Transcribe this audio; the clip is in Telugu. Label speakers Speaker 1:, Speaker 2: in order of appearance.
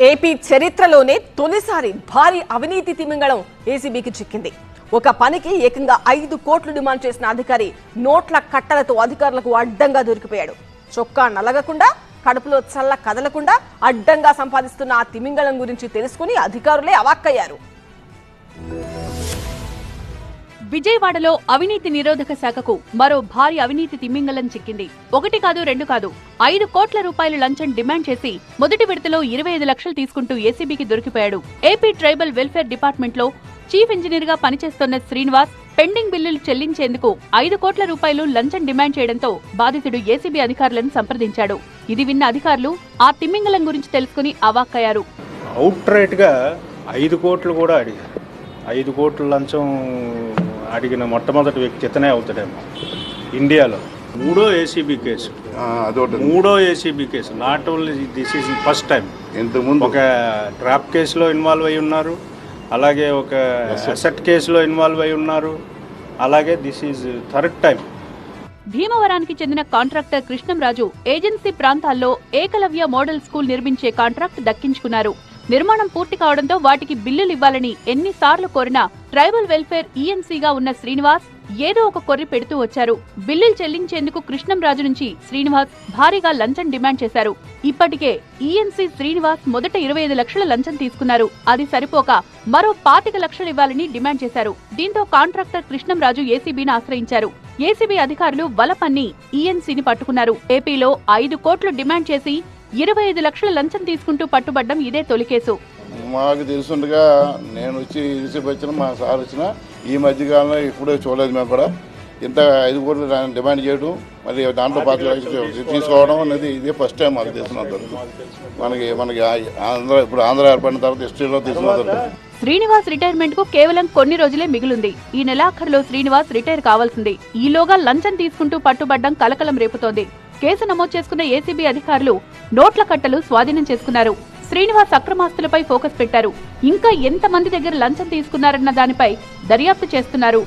Speaker 1: ఏపీ చరిత్రలోనే తొలిసారి భారీ అవినీతి తిమింగళం ఏసీబీకి చిక్కింది. ఒక పనికి ఏకంగా ఐదు కోట్లు డిమాండ్ చేసిన అధికారి నోట్ల కట్టలతో అధికారులకు అడ్డంగా దొరికిపోయాడు. చొక్కా నలగకుండా కడుపులో చల్ల కదలకుండా అడ్డంగా సంపాదిస్తున్న ఆ తిమింగళం గురించి తెలుసుకుని అధికారులే అవాక్కయ్యారు.
Speaker 2: విజయవాడలో అవినీతి నిరోధక శాఖకు మరో భారీ అవినీతి తిమ్మింగలం చిక్కింది. ఒకటి కాదు రెండు కాదు. ఐదు కోట్ల రూపాయలు లంచం డిమాండ్ చేసి మొదటి విడతలో ఇరవై ఐదు లక్షలు తీసుకుంటూ ఏసీబీకి దొరికిపోయాడు. ఏపీ ట్రైబల్ వెల్ఫేర్ డిపార్ట్మెంట్లో చీఫ్ ఇంజనీర్గా పనిచేస్తున్న శ్రీనివాస్ పెండింగ్ బిల్లులు చెల్లించేందుకు ఐదు కోట్ల రూపాయలు లంచం డిమాండ్ చేయడంతో బాధితుడు ఏసీబీ అధికారులను సంప్రదించాడు. ఇది విన్న అధికారులు ఆ తిమ్మింగలం గురించి తెలుసుకుని అవాక్కయ్యారు.
Speaker 3: అవుట్ ఐదు కోట్లు కూడా అడిగారు. ఐదు కోట్ల లంచం అడిగిన మొట్టమొదటి వ్యక్తి ఇతనే అవుతాడేమో. ఇండియాలో మూడో ఏసీబీ కేసు. మూడో ACB case. Not only this is first time
Speaker 4: ఇంతకుముందు.
Speaker 3: ఒక ట్రాప్ కేసులో ఇన్వాల్వ్ అయి ఉన్నారు. అలాగే ఒక అసెట్ కేసులో ఇన్వాల్వ్ అయి ఉన్నారు. అలాగే దిస్ ఈజ్ థర్డ్ టైం
Speaker 2: భీమవరానికి చెందిన కాంట్రాక్టర్ కృష్ణంరాజు ఏజెన్సీ ప్రాంతాల్లో ఏకలవ్య మోడల్ స్కూల్ నిర్మించే కాంట్రాక్ట్ దక్కించుకున్నారు. నిర్మాణం పూర్తి కావడంతో వాటికి బిల్లులు ఇవ్వాలని ఎన్నిసార్లు కోరినా ట్రైబల్ వెల్ఫేర్ ఈఎన్సీగా ఉన్న శ్రీనివాస్ ఏదో ఒక కొర్రి పెడుతూ వచ్చారు. బిల్లులు చెల్లించేందుకు కృష్ణంరాజు నుంచి శ్రీనివాస్ భారీగా లంచం డిమాండ్ చేశారు. ఇప్పటికే ఈఎన్సీ శ్రీనివాస్ మొదట ఇరవై ఐదు లక్షల లంచం తీసుకున్నారు. అది సరిపోక మరో పాతిక లక్షలు ఇవ్వాలని డిమాండ్ చేశారు. దీంతో కాంట్రాక్టర్ కృష్ణంరాజు ఏసీబీని ఆశ్రయించారు. ఏసీబీ అధికారులు వలపన్ని ఈఎన్సీని పట్టుకున్నారు. ఏపీలో ఐదు కోట్లు డిమాండ్ చేసి ఇరవై ఐదు లక్షల లంచం తీసుకుంటూ పట్టుబడ్డం ఇదే తొలి కేసు
Speaker 4: మాకు తెలుసుండగా నేను వచ్చి రిసీప్ వచ్చిన మా సార్ వచ్చిన ఈ మధ్యకాలంలో ఇప్పుడే చూడలేదు మేము కూడా ఇంత ఐదు కోట్లు డిమాండ్ చేయడం మరి దాంట్లో లక్షలు తీసుకోవడం అనేది ఇదే ఫస్ట్ టైం మాకు తెలిసినంత. మనకి మనకి ఆ- ఆంధ్ర ఇప్పుడు ఆంధ్ర ఏర్పడిన తర్వాత హిస్టరీలో తెలిసినంత వరకు.
Speaker 2: శ్రీనివాస్ రిటైర్మెంట్కు కేవలం కొన్ని రోజులే మిగిలింది. ఈ నెలాఖరులో శ్రీనివాస్ రిటైర్ కావాల్సింది. ఈలోగా లంచం తీసుకుంటూ పట్టుబడ్డం కలకలం రేపుతోంది. కేసు నమోదు చేసుకున్న ఏసీబీ అధికారులు నోట్ల కట్టలు స్వాధీనం చేసుకున్నారు. శ్రీనివాస్ అక్రమాస్తులపై ఫోకస్ పెట్టారు. ఇంకా ఎంతమంది దగ్గర లంచం తీసుకున్నారన్న దానిపై దర్యాప్తు చేస్తున్నారు.